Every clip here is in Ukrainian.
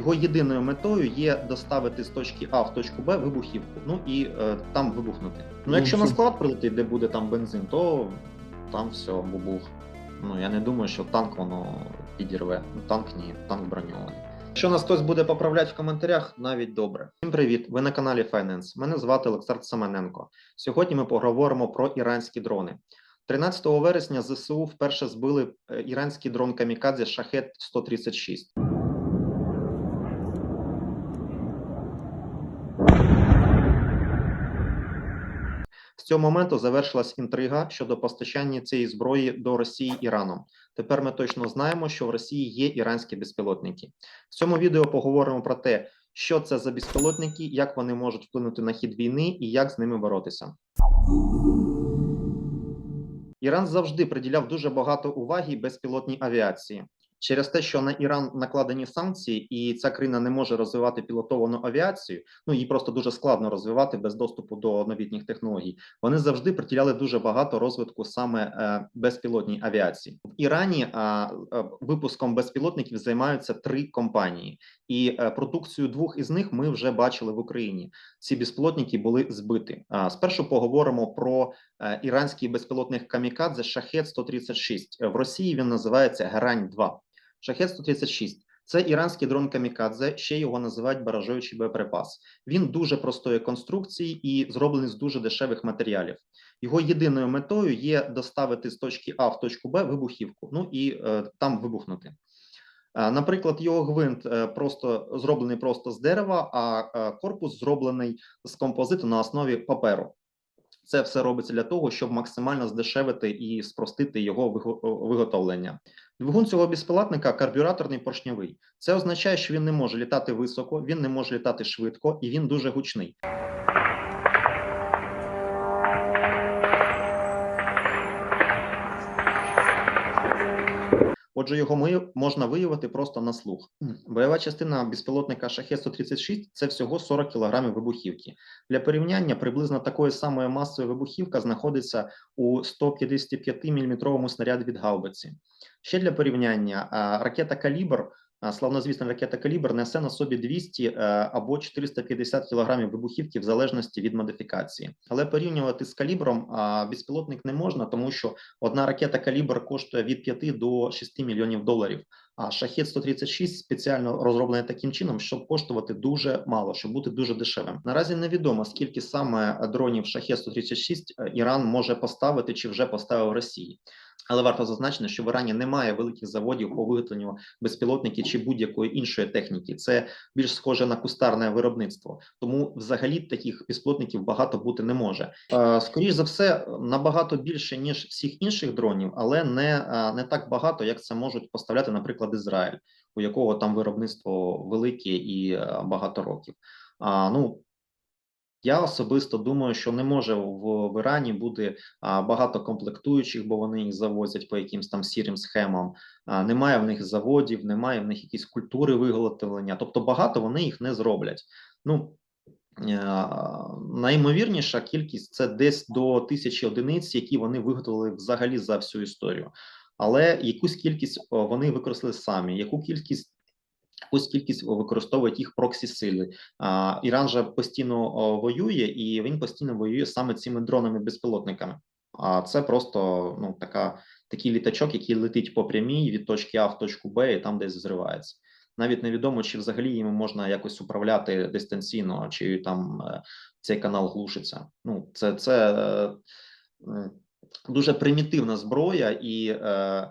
Його єдиною метою є доставити з точки А в точку Б вибухівку, ну і е, там вибухнути. Ну, Ну, якщо на склад прилетить, де буде там бензин, то там все, бубух. Ну я не думаю, що танк воно підірве. Ну, танк ні, танк броньований. Якщо нас хтось буде поправляти в коментарях, навіть добре. Всім привіт! Ви на каналі Finance. Мене звати Олександр Семененко. Сьогодні ми поговоримо про іранські дрони. 13 вересня ЗСУ вперше збили е, іранський дрон Камікадзе Шахет 136. З цього моменту завершилась інтрига щодо постачання цієї зброї до Росії Іраном. Тепер ми точно знаємо, що в Росії є іранські безпілотники. В цьому відео поговоримо про те, що це за безпілотники, як вони можуть вплинути на хід війни і як з ними боротися. Іран завжди приділяв дуже багато уваги безпілотній авіації. Через те, що на Іран накладені санкції, і ця країна не може розвивати пілотовану авіацію, ну її просто дуже складно розвивати без доступу до новітніх технологій. Вони завжди приділяли дуже багато розвитку саме е, безпілотній авіації. В Ірані е, е, випуском безпілотників займаються три компанії, і продукцію двох із них ми вже бачили в Україні. Ці безпілотники були збиті. Спершу поговоримо про іранський безпілотник Камікадзе Шахет 136 В Росії він називається Герань 2 Шахет 136 це іранський дрон Камікадзе, ще його називають баражуючий боєприпас. Він дуже простої конструкції і зроблений з дуже дешевих матеріалів. Його єдиною метою є доставити з точки А в точку Б вибухівку, ну і е, там вибухнути. Е, Наприклад, його гвинт е, просто зроблений просто з дерева, а е, корпус зроблений з композиту на основі паперу. Це все робиться для того, щоб максимально здешевити і спростити його виго- виготовлення. Двигун цього безпілотника карбюраторний поршньовий. Це означає, що він не може літати високо, він не може літати швидко і він дуже гучний. Отже, його можна виявити просто на слух. Бойова частина безпілотника Шахет 136 це всього 40 кг вибухівки. Для порівняння приблизно такої самої масової вибухівка знаходиться у 155 мм снаряді від гаубиці. Ще для порівняння ракета Калібр, славнозвісна ракета Калібр, несе на собі 200 е, або 450 кг вибухівки в залежності від модифікації. Але порівнювати з калібром безпілотник не можна, тому що одна ракета Калібр коштує від 5 до 6 мільйонів доларів. А шахет 136 спеціально розроблений таким чином, щоб коштувати дуже мало, щоб бути дуже дешевим. Наразі невідомо скільки саме дронів шахет 136 е, Іран може поставити чи вже поставив Росії. Але варто зазначити, що в Ірані немає великих заводів по виготовленню безпілотників чи будь-якої іншої техніки. Це більш схоже на кустарне виробництво. Тому взагалі таких безпілотників багато бути не може. Е, Скоріш за все, набагато більше ніж всіх інших дронів, але не, е, не так багато, як це можуть поставляти, наприклад, Ізраїль, у якого там виробництво велике і е, багато років. А, ну, я особисто думаю, що не може в, в Ірані бути а, багато комплектуючих, бо вони їх завозять по якимсь там сірим схемам. А, немає в них заводів, немає в них якісь культури виготовлення. Тобто багато вони їх не зроблять. Ну е, найімовірніша кількість це десь до тисячі одиниць, які вони виготовили взагалі за всю історію. Але якусь кількість вони використали самі, яку кількість якусь кількість використовують їх проксі сили. Іран же постійно воює, і він постійно воює саме цими дронами безпілотниками. А це просто ну така такий літачок, який летить по прямій від точки А в точку Б, і там десь зривається. Навіть невідомо, чи взагалі їм можна якось управляти дистанційно, чи там е, цей канал глушиться. Ну, це, це е, дуже примітивна зброя, і е,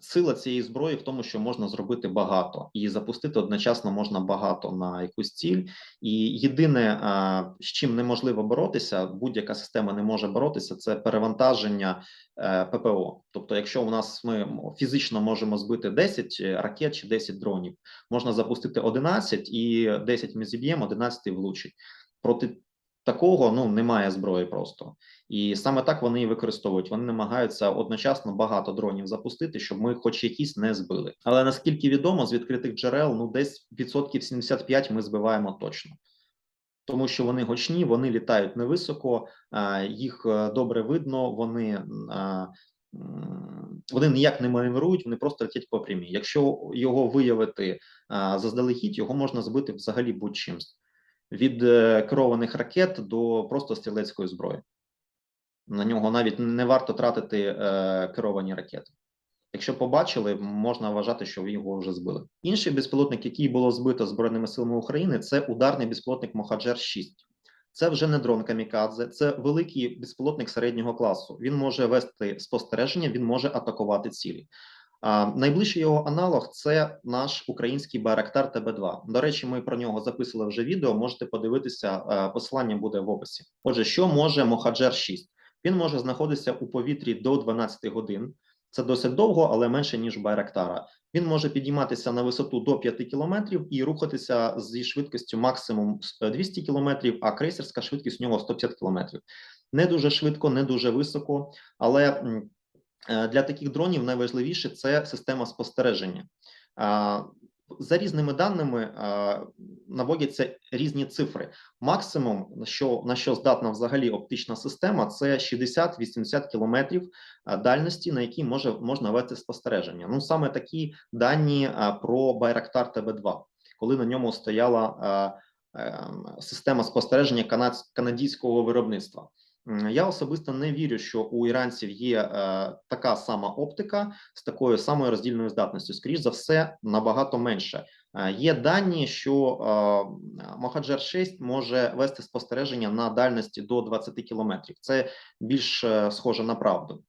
сила цієї зброї в тому, що можна зробити багато, і запустити одночасно можна багато на якусь ціль. І єдине, а, з чим неможливо боротися, будь-яка система не може боротися, це перевантаження е, ППО. Тобто, якщо у нас ми фізично можемо збити 10 ракет чи 10 дронів, можна запустити 11 і 10 ми зіб'ємо, 11 влучить. Проти такого ну немає зброї просто. І саме так вони і використовують. Вони намагаються одночасно багато дронів запустити, щоб ми, хоч якісь, не збили. Але наскільки відомо, з відкритих джерел, ну десь відсотків 75 ми збиваємо точно. Тому що вони гучні, вони літають невисоко, їх е, добре видно, вони вони ніяк не маневрують, вони просто летять по прямій. Якщо його виявити заздалегідь, його можна збити взагалі будь-чим від е, керованих ракет до просто стрілецької зброї. На нього навіть не варто тратити е, керовані ракети. Якщо побачили, можна вважати, що його вже збили. Інший безпілотник, який було збито Збройними силами України, це ударний безпілотник Мохаджер 6 Це вже не дрон Камікадзе, це великий безпілотник середнього класу. Він може вести спостереження, він може атакувати цілі. Найближчий його аналог це наш український Байрактар ТБ2. До речі, ми про нього записували вже відео. Можете подивитися, е, посилання буде в описі. Отже, що може Мохаджер 6 Він може знаходитися у повітрі до 12 годин. Це досить довго, але менше ніж Байрактара. Він може підійматися на висоту до 5 кілометрів і рухатися зі швидкістю максимум 200 кілометрів, а крейсерська швидкість у нього 150 кілометрів. Не дуже швидко, не дуже високо, але е, для таких дронів найважливіше це система спостереження. За різними даними наводяться різні цифри. Максимум, що на що здатна взагалі оптична система, це 60-80 кілометрів дальності, на якій може можна вести спостереження. Ну саме такі дані про Байрактар ТБ2, коли на ньому стояла е, система спостереження канадського виробництва. Я особисто не вірю, що у іранців є е, така сама оптика з такою самою роздільною здатністю. Скоріш за все, набагато менше. Е, є дані, що е, Мохаджер 6 може вести спостереження на дальності до 20 кілометрів. Це більш е, схоже на правду.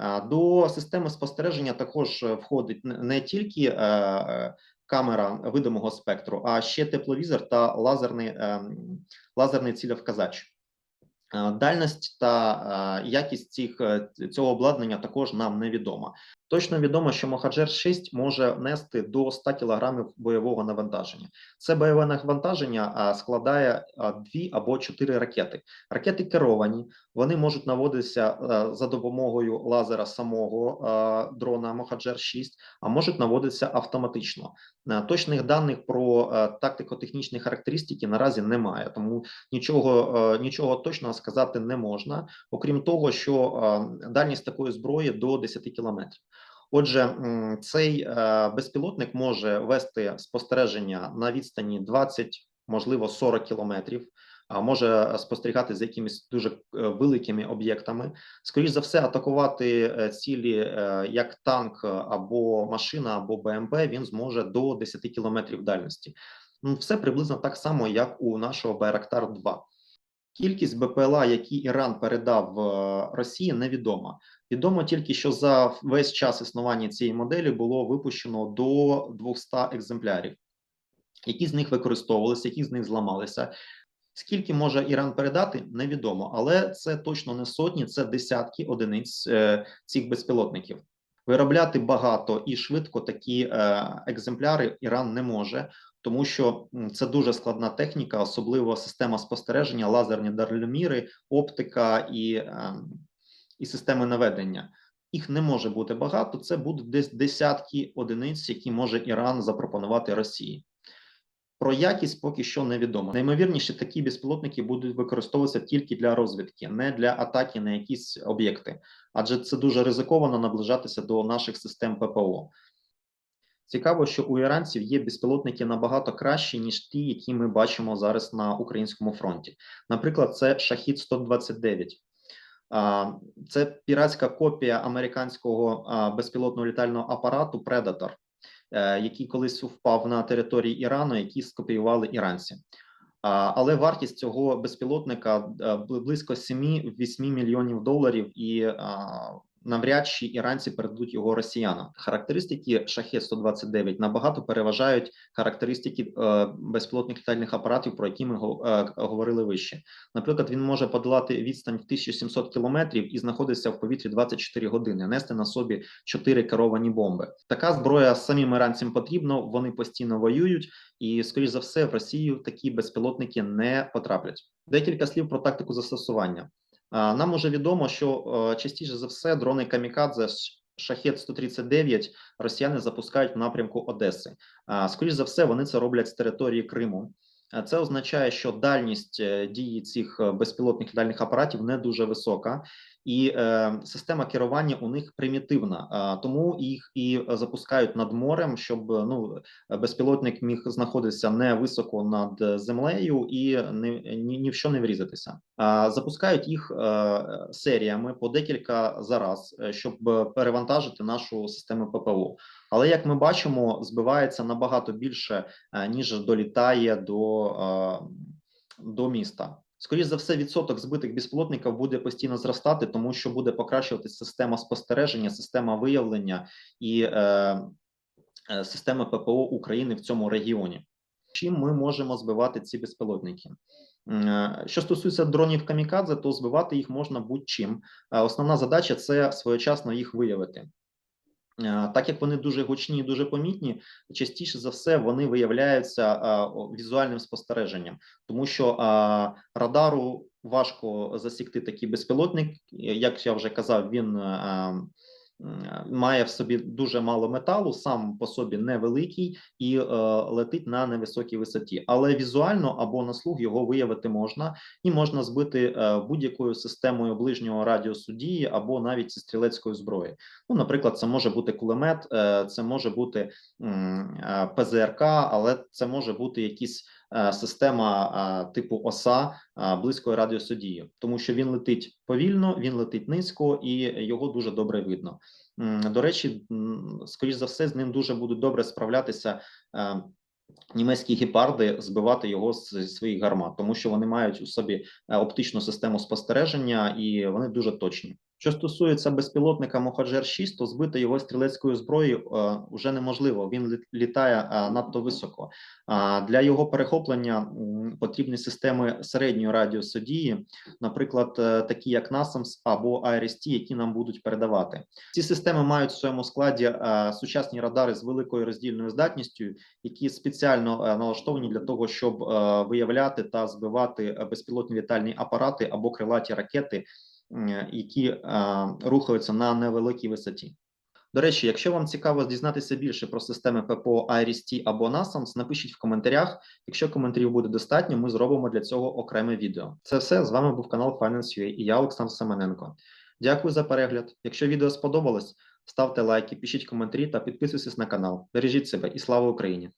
Е, До системи спостереження також е, входить не- тільки е, е, камера видимого спектру, а ще тепловізор та лазерний, ем, лазерний цілевказач. Е, Дальність та е, якість цих е, цього обладнання також нам невідома. Точно відомо, що Мохаджер 6 може нести до 100 кг бойового навантаження. Це бойове навантаження складає дві або чотири ракети. Ракети керовані, вони можуть наводитися е, за допомогою лазера самого е, дрона Мохаджер 6, а можуть наводитися автоматично. Е, Точних даних про тактико-технічні характеристики наразі немає, тому нічого, нічого точного сказати не можна, окрім того, що дальність такої зброї до 10 кілометрів. Отже, цей е, безпілотник може вести спостереження на відстані 20, можливо, 40 кілометрів. Може спостерігати за якимись дуже е, великими об'єктами, скоріш за все, атакувати е, цілі е, як танк е, або машина, або БМП. Він зможе до 10 кілометрів дальності. Ну, все приблизно так само, як у нашого Байрактар 2 Кількість БПЛА, які Іран передав е, Росії, невідома. Відомо тільки, що за весь час існування цієї моделі було випущено до 200 екземплярів. Які з них використовувалися, які з них зламалися. Скільки може Іран передати, невідомо, але це точно не сотні, це десятки одиниць е, цих безпілотників. Виробляти багато і швидко такі е, екземпляри Іран не може, тому що це дуже складна техніка, особливо система спостереження, лазерні дальноміри, оптика і, е, і системи наведення. Їх не може бути багато. Це будуть десь десятки одиниць, які може Іран запропонувати Росії. Про якість поки що невідомо. Наймовірніше, такі безпілотники будуть використовуватися тільки для розвідки, не для атаки на якісь об'єкти, адже це дуже ризиковано наближатися до наших систем ППО. Цікаво, що у іранців є безпілотники набагато кращі, ніж ті, які ми бачимо зараз на українському фронті. Наприклад, це Шахід 129 А, Це піратська копія американського безпілотного літального апарату Predator, який колись впав на території Ірану, які скопіювали іранці. Але вартість цього безпілотника е, близько 7-8 мільйонів доларів, і навряд чи іранці передадуть його росіянам. Характеристики Шахет 129 набагато переважають характеристики е, безпілотних літальних апаратів, про які ми е, говорили вище. Наприклад, він може подолати відстань в 1700 кілометрів і знаходитися в повітрі 24 години, нести на собі 4 керовані бомби. Така зброя самим іранцям потрібно, вони постійно воюють, і, скоріш за все, в Росію такі безпілотники не потраплять. Декілька слів про тактику застосування. Нам уже відомо, що е, частіше за все дрони Камікадзе Шахет 139 росіяни запускають в напрямку Одеси. А, Скоріш за все, вони це роблять з території Криму. Це означає, що дальність е, дії цих е, безпілотних літальних апаратів не дуже висока, і е, система керування у них примітивна, тому їх і запускають над морем, щоб ну безпілотник міг знаходитися не високо над землею і не ні, ні в що не врізатися. Запускають їх е, серіями по декілька за раз, е, щоб перевантажити нашу систему ППО. Але як ми бачимо, збивається набагато більше е, ніж долітає до, е, до міста. Скоріше за все, відсоток збитих безпілотників буде постійно зростати, тому що буде покращуватися система спостереження, система виявлення і е, е, система ППО України в цьому регіоні. Чим ми можемо збивати ці безпілотники? Е, Що стосується дронів камікадзе, то збивати їх можна будь-чим. Е, Основна задача це своєчасно їх виявити. Е, Так як вони дуже гучні, і дуже помітні, частіше за все вони виявляються е, візуальним спостереженням, тому що е, радару важко засікти такий безпілотник. Як я вже казав, він має в собі дуже мало металу, сам по собі невеликий і е, летить на невисокій висоті. Але візуально або на слух його виявити можна, і можна збити е, будь-якою системою ближнього радіусу дії або навіть зі стрілецької зброї. Ну, наприклад, це може бути кулемет, е, це може бути е, ПЗРК, але це може бути якісь система е, типу ОСА е, близької радіусу дії, тому що він летить повільно, він летить низько і його дуже добре видно. До речі, скоріш за все, з ним дуже будуть добре справлятися. е, Німецькі гепарди збивати його з своїх гармат, тому що вони мають у собі е, оптичну систему спостереження і вони дуже точні. Що стосується безпілотника Мохаджер 6, то збити його стрілецькою зброєю е, вже неможливо. Він літає е, надто високо. Для його перехоплення потрібні системи середнього радіусу дії, наприклад, е, такі як NASAMS або IRST, які нам будуть передавати. Ці системи мають в своєму складі сучасні радари з великою роздільною здатністю, які спеціально налаштовані для того, щоб виявляти та збивати безпілотні літальні апарати або крилаті ракети, які е, рухаються на невеликій висоті. До речі, якщо вам цікаво дізнатися більше про системи ППО IRIS-T або NASAMS, напишіть в коментарях. Якщо коментарів буде достатньо, ми зробимо для цього окреме відео. Це все з вами був канал Finance.ua і я Олександр Семененко. Дякую за перегляд. Якщо відео сподобалось, ставте лайки, пишіть коментарі та підписуйтесь на канал. Бережіть себе і слава Україні!